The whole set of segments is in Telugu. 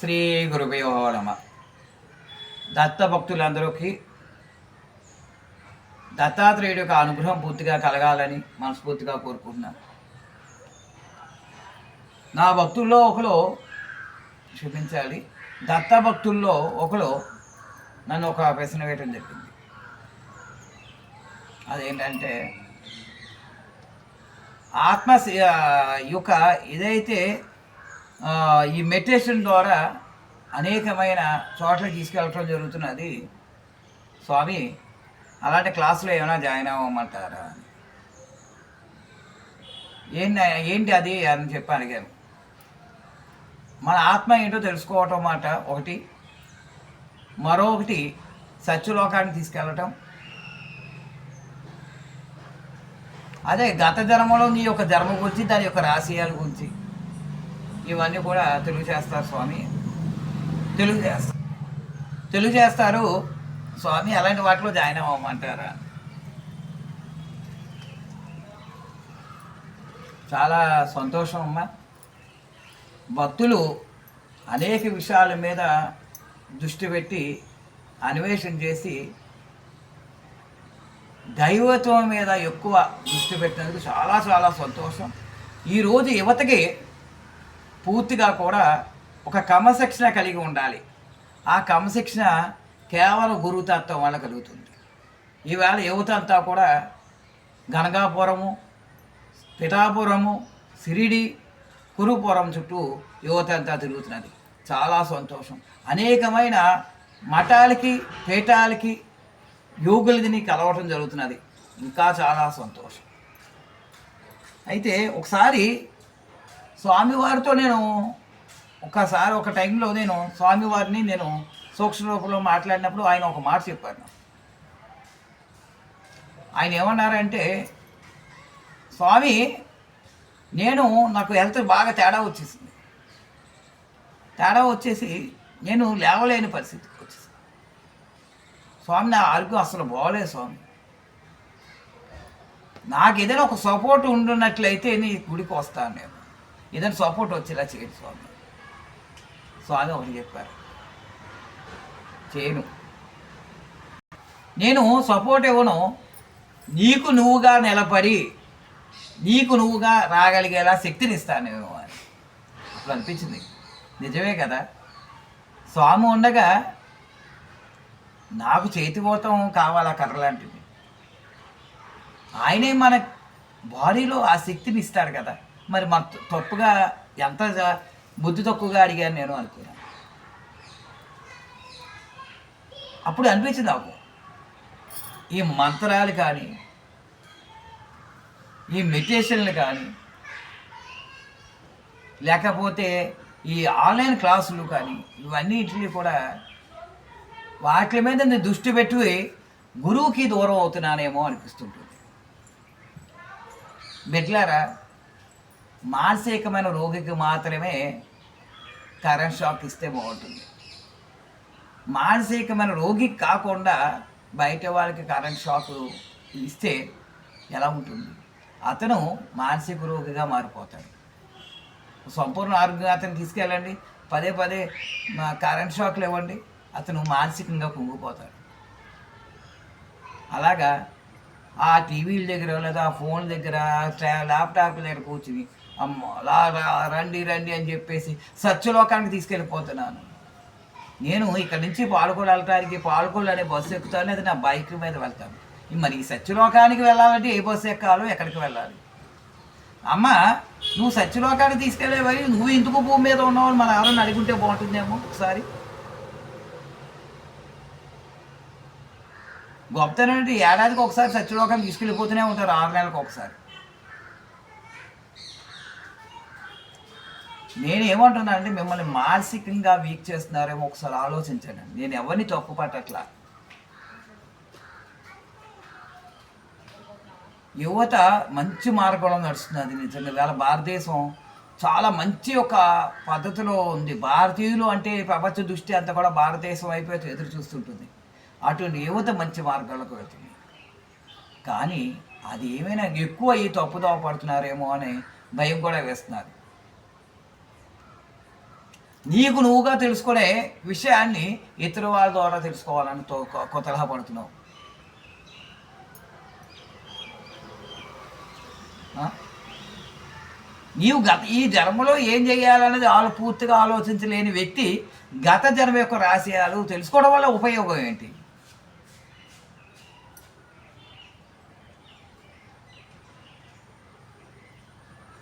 శ్రీ గురుభయో నమ. దత్తభక్తులందరికీ దత్తాత్రేయుడి యొక్క అనుగ్రహం పూర్తిగా కలగాలని మనస్ఫూర్తిగా కోరుకుంటున్నాను. నా భక్తుల్లో ఒకరు చూపించాలి. దత్త భక్తుల్లో ఒకరు నన్ను ఒక ప్రశ్న వేయటం జరిగింది. అదేంటంటే ఆత్మ యొక్క ఇదైతే ఈ మెడిటేషన్ ద్వారా అనేకమైన చోట్లకి తీసుకెళ్ళటం జరుగుతున్నది. స్వామి అలాంటి క్లాసులో ఏమైనా జాయిన్ అవ్వమంటారా అని. ఏంటి ఏంటి అది అని చెప్పి అడిగాను మన ఆత్మ ఏంటో తెలుసుకోవటం మాట ఒకటి. మరొకటి సత్యలోకాన్ని తీసుకెళ్ళటం. అదే గత జన్మలో నీ యొక్క జన్మ గురించి దాని యొక్క రాశియాల గురించి. ఇవన్నీ కూడా తెలుగు చేస్తారు స్వామి. తెలుగు చేస్తారు తెలుగు చేస్తారు స్వామి అలాంటి వాటిలో జాయిన్ అవ్వమంటారా? చాలా సంతోషం అమ్మా. భక్తులు అనేక విషయాల మీద దృష్టి పెట్టి అన్వేషణ చేసి దైవత్వం మీద ఎక్కువ దృష్టి పెట్టినందుకు చాలా చాలా సంతోషం. ఈరోజు యువతకి పూర్తిగా కూడా ఒక క్రమశిక్షణ కలిగి ఉండాలి. ఆ క్రమశిక్షణ కేవలం గురుతత్వం వల్ల కలుగుతుంది. ఈవేళ యువత అంతా కూడా గనగాపురము పిఠాపురము సిరిడి కురుపురం చుట్టూ యువత అంతా తిరుగుతున్నది. చాలా సంతోషం. అనేకమైన మఠాలకి పీఠాలకి యోగులని కలవటం జరుగుతున్నది. ఇంకా చాలా సంతోషం. అయితే ఒకసారి స్వామివారితో నేను ఒకసారి ఒక టైంలో నేను స్వామివారిని నేను సూక్ష్మ రూపంలో మాట్లాడినప్పుడు ఆయన ఒక మాట చెప్పారు. ఆయన ఏమన్నారంటే స్వామి నేను నాకు హెల్త్ బాగా తేడా వచ్చేసింది. తేడా వచ్చేసి నేను లేవలేని పరిస్థితికి వచ్చేసింది స్వామి నా ఆరోగ్యం అసలు బాగోలేదు స్వామి. నాకు ఏదైనా ఒక సపోర్ట్ ఉండున్నట్లయితే నీ గుడికి వస్తాను నేను. ఏదైనా సపోర్ట్ వచ్చేలా చేయండి స్వామి. స్వామి ఒకటి చెప్పారు. చేయను. నేను సపోర్ట్ ఇవ్వను. నీకు నువ్వుగా నిలబడి నీకు నువ్వుగా రాగలిగేలా శక్తిని ఇస్తాను నేను అని. అప్పుడు అనిపించింది. నిజమే కదా? స్వామి ఉండగా నాకు చేతిపోతం కావాలా కర్ర లాంటిది. ఆయనే మన బాడీలో ఆ శక్తిని ఇస్తాడు కదా? మరి మన తప్పుగా ఎంత బుద్ధి తక్కువగా అడిగాను నేను అనుకున్నాను అప్పుడు అనిపించింది నాకు. ఈ మంత్రాలు కానీ ఈ మెడిటేషన్లు కానీ లేకపోతే ఈ ఆన్లైన్ క్లాసులు కానీ ఇవన్నిటిని కూడా వాటి మీద నేను దృష్టి పెట్టి గురువుకి దూరం అవుతున్నానేమో అనిపిస్తుంటుంది. బిడ్లారా మానసికమైన రోగికి మాత్రమే కరెంట్ షాక్ ఇస్తే బాగుంటుంది. మానసికమైన రోగికి కాకుండా బయట వాళ్ళకి కరెంట్ షాక్ ఇస్తే ఎలా ఉంటుంది? అతను మానసిక రోగిగా మారిపోతాడు. సంపూర్ణ ఆరోగ్యం అతను తీసుకెళ్ళండి. పదే పదే మా కరెంట్ షాక్లు ఇవ్వండి. అతను మానసికంగా కుంగిపోతాడు. అలాగా ఆ టీవీల దగ్గర లేదా ఆ ఫోన్ దగ్గర ల్యాప్టాప్ దగ్గర కూర్చుని రండి రండి అని చెప్పేసి సత్యలోకానికి తీసుకెళ్ళిపోతున్నాను. నేను ఇక్కడ నుంచి పాలకొల్లు వెళ్ళటానికి పాలకొల్లు అనే బస్సు ఎక్కుతాను అది నా బైక్ మీద వెళ్తాను. మరి ఈ సత్యలోకానికి వెళ్ళాలంటే ఏ బస్సు ఎక్కాలో ఎక్కడికి వెళ్ళాలి? అమ్మ నువ్వు సత్యలోకానికి తీసుకెళ్ళేవని నువ్వు ఎందుకు భూమి మీద ఉన్నావు మన మనం ఎవరైనా అడుగుంటే బాగుంటుందేమో ఒకసారి. గొప్పతనంటే ఏడాదికి ఒకసారి సత్యలోకానికి తీసుకెళ్ళిపోతూనే ఉంటారు ఆరు నెలలకు ఒకసారి. నేను ఏమంటున్నా అంటే మిమ్మల్ని మానసికంగా వీక్ చేస్తున్నారేమో ఒకసారి ఆలోచించండి. నేను ఎవరిని తప్పు పట్టట్లా యువత మంచి మార్గంలో నడుస్తున్నది నిజంగా. వేళ భారతదేశం చాలా మంచి ఒక పద్ధతిలో ఉంది. భారతీయులు అంటే ప్రపంచ దృష్టి అంతా కూడా భారతదేశం వైపు ఎదురు చూస్తుంటుంది. అటువంటి యువత మంచి మార్గాలకు వెళ్తుంది. కానీ అది ఏమైనా ఎక్కువ ఈ తప్పుదోవ పడుతున్నారేమో అని భయం కూడా వేస్తున్నారు. నీకు నువ్వుగా తెలుసుకునే విషయాన్ని ఇతర వాళ్ళ ద్వారా తెలుసుకోవాలని తో పడుతున్నావు. నీవు గత ఈ జన్మలో ఏం చేయాలనేది ఆలో పూర్తిగా ఆలోచించలేని వ్యక్తి గత జన్మ యొక్క రహస్యాలు తెలుసుకోవడం వల్ల ఉపయోగం ఏంటి?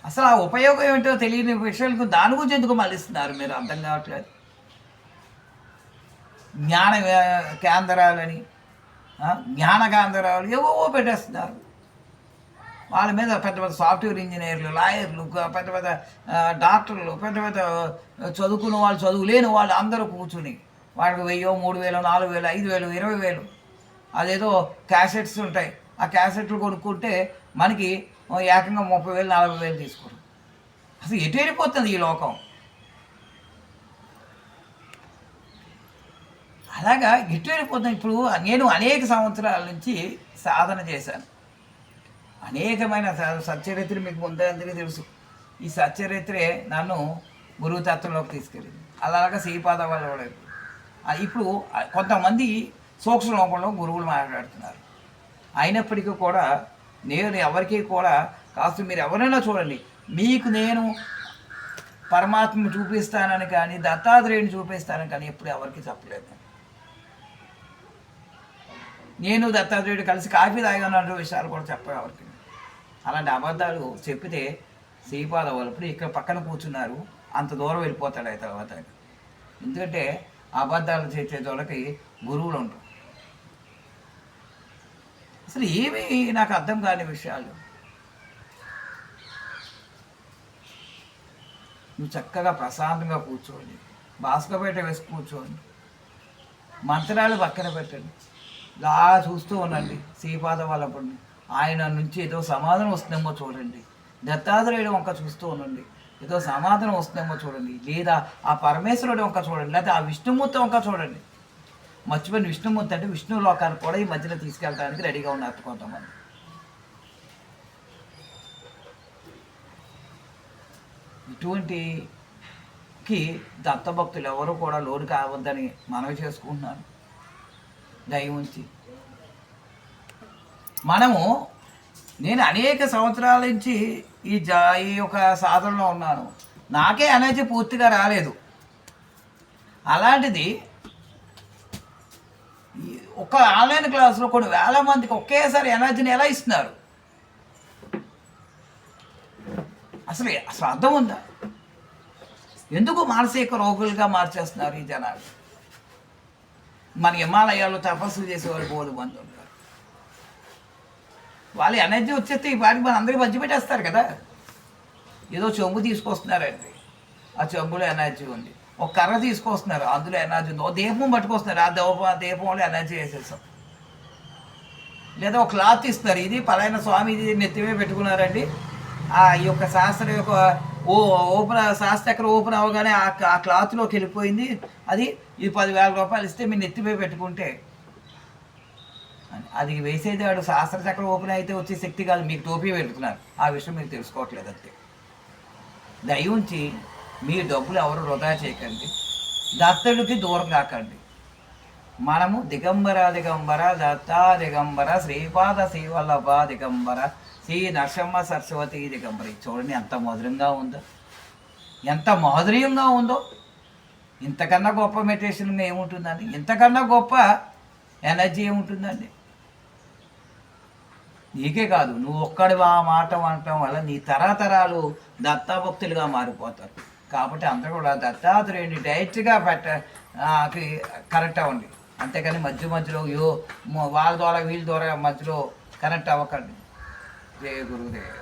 అసలు ఆ ఉపయోగం ఏంటో తెలియని విషయాలకు దాని గురించి ఎందుకు మళ్ళిస్తున్నారు మీరు అర్థం కావట్లేదు. జ్ఞాన కేంద్రాలని జ్ఞాన కేంద్రాలు ఏవో పెట్టేస్తున్నారు. వాళ్ళ మీద పెద్ద పెద్ద సాఫ్ట్వేర్ ఇంజనీర్లు లాయర్లు పెద్ద పెద్ద డాక్టర్లు పెద్ద పెద్ద చదువుకున్న వాళ్ళు చదువు లేని వాళ్ళు అందరూ కూర్చుని వాళ్ళకి వెయ్యో మూడు వేలు నాలుగు వేలు ఐదు వేలు ఇరవై వేలు అదేదో క్యాసెట్స్ ఉంటాయి. ఆ క్యాసెట్లు కొనుక్కుంటే మనకి ఏకంగా ముప్పై వేలు నలభై వేలు తీసుకోరు. అసలు ఎటు వెళ్ళిపోతుంది ఈ లోకం? అలాగా ఎటు వెళ్ళిపోతుంది? ఇప్పుడు నేను అనేక సంవత్సరాల నుంచి సాధన చేశాను. అనేకమైన స- మీకు ముందే అందరికీ తెలుసు. ఈ సత్యరిత్రే నన్ను గురువు తత్వంలోకి తీసుకెళ్ళింది. అలాగా శ్రీపాద వాళ్ళు కూడా ఇప్పుడు కొంతమంది సూక్ష్మ లోకంలో గురువులు మాట్లాడుతున్నారు. అయినప్పటికీ కూడా నేను ఎవరికి కూడా కాస్త మీరు ఎవరైనా చూడండి మీకు నేను పరమాత్మ చూపిస్తానని కానీ దత్తాత్రేయుని చూపిస్తానని కానీ ఎప్పుడు ఎవరికి చెప్పలేదు. నేను దత్తాత్రేయుడు కలిసి కాఫీ తాగాను విషయాలు కూడా చెప్పాను ఎవరికి. అలాంటి అబద్ధాలు చెప్పితే శ్రీపాద వాళ్ళు ఇప్పుడు ఇక్కడ పక్కన కూర్చున్నారు అంత దూరం వెళ్ళిపోతాడు ఆ తర్వాత ఎందుకంటే అబద్ధాలు చేసే వాళ్ళకి గురువులు ఉంటారు. అసలు ఏమి నాకు అర్థం కాని విషయాలు. నువ్వు చక్కగా ప్రశాంతంగా కూర్చోండి. బాస్కపేట వేసి కూర్చోండి. మంత్రాలు పక్కన పెట్టండి. ఇలా చూస్తూ ఉండండి శ్రీపాద ఆయన నుంచి ఏదో సమాధానం వస్తుందేమో చూడండి. దత్తాత్రేయుడు వంక చూస్తూ ఉండండి. ఏదో సమాధానం వస్తుందేమో చూడండి. లేదా ఆ పరమేశ్వరుడు వంక చూడండి. లేదా ఆ విష్ణుమూర్తి వంక చూడండి. మర్చిపోయిన విష్ణుమూర్తి అంటే విష్ణు లోకాన్ని కూడా ఈ మధ్యలో తీసుకెళ్ళడానికి రెడీగా ఉన్నారు కొంతమంది. ఇటువంటికి దత్తభక్తులు ఎవరు కూడా లోను కావద్దని మనవి చేసుకుంటున్నాను దయ ఉంచి మనము నేను అనేక సంవత్సరాల నుంచి ఈ జా ఈ యొక్క సాధనలో ఉన్నాను. నాకే ఎనర్జీ పూర్తిగా రాలేదు. అలాంటిది ఒక ఆన్లైన్ క్లాసులో కొన్ని వేల మందికి ఒకేసారి ఎనర్జీని ఎలా ఇస్తున్నారు? అసలు అసలు అర్థం ఉందా? ఎందుకు మానసిక రోగులుగా మార్చేస్తున్నారు ఈ జనాలు? మన హిమాలయాల్లో తపస్సు చేసేవారు బోధ మంది ఉన్నారు. వాళ్ళు ఎనర్జీ వచ్చేస్తే ఈ వారికి మన అందరికీ మధ్య పెట్టేస్తారు కదా? ఏదో చెంబు తీసుకొస్తున్నారండి. ఆ చెంబులో ఎనర్జీ ఉంది. ఒక కర్ర తీసుకొస్తున్నారు. అందులో ఎనర్జీ ఓ దీపం పట్టుకొస్తున్నారు. ఆ దీపం ఆ దీపంలో ఎనర్జీ వేసేస్తాం లేదా ఒక క్లాత్ ఇస్తున్నారు. ఇది పలాయన స్వామి ఇది నెత్తిమే పెట్టుకున్నారండి. ఆ ఈ యొక్క శాస్త్రం యొక్క ఓ ఓపెన్ శాస్త్ర ఎక్కడ ఓపెన్ అవ్వగానే ఆ ఆ క్లాత్లోకి వెళ్ళిపోయింది. అది ఇది పదివేల రూపాయలు ఇస్తే మీరు నెత్తిమే పెట్టుకుంటే. అది వేసేది వాడు శాస్త్ర చక్రం ఓపెన్ అయితే వచ్చే శక్తి కాదు. మీకు టోపీ పెడుతున్నారు. ఆ విషయం మీరు తెలుసుకోవట్లేదు అంతే. దయ ఉంచి మీ డబ్బులు ఎవరు వృధా చేయకండి. దత్తుడికి దూరం కాకండి. మనము దిగంబర దిగంబర దత్తా దిగంబర శ్రీపాద శ్రీవల్లభ దిగంబర శ్రీ నరసింహ సరస్వతి దిగంబర. చూడండి ఎంత మధురంగా ఉందో. ఎంత మాధుర్యంగా ఉందో. ఇంతకన్నా గొప్ప మెడిటేషన్ ఏముంటుందండి ఇంతకన్నా గొప్ప ఎనర్జీ ఏముంటుందండి నీకే కాదు నువ్వు ఒక్కడి ఆ మాట అనటం వల్ల నీ తరతరాలు దత్తాభక్తులుగా మారిపోతారు. కాబట్టి అందరూ కూడా దత్తాత్రేయుని డైరెక్ట్గా పెట్ట కరెక్ట్ అవ్వండి అంతేకాని మధ్య మధ్యలో యో వాళ్ళ ద్వారా వీళ్ళ ద్వారా మధ్యలో కనెక్ట్ అవ్వకండి. జయ గురుదేవ.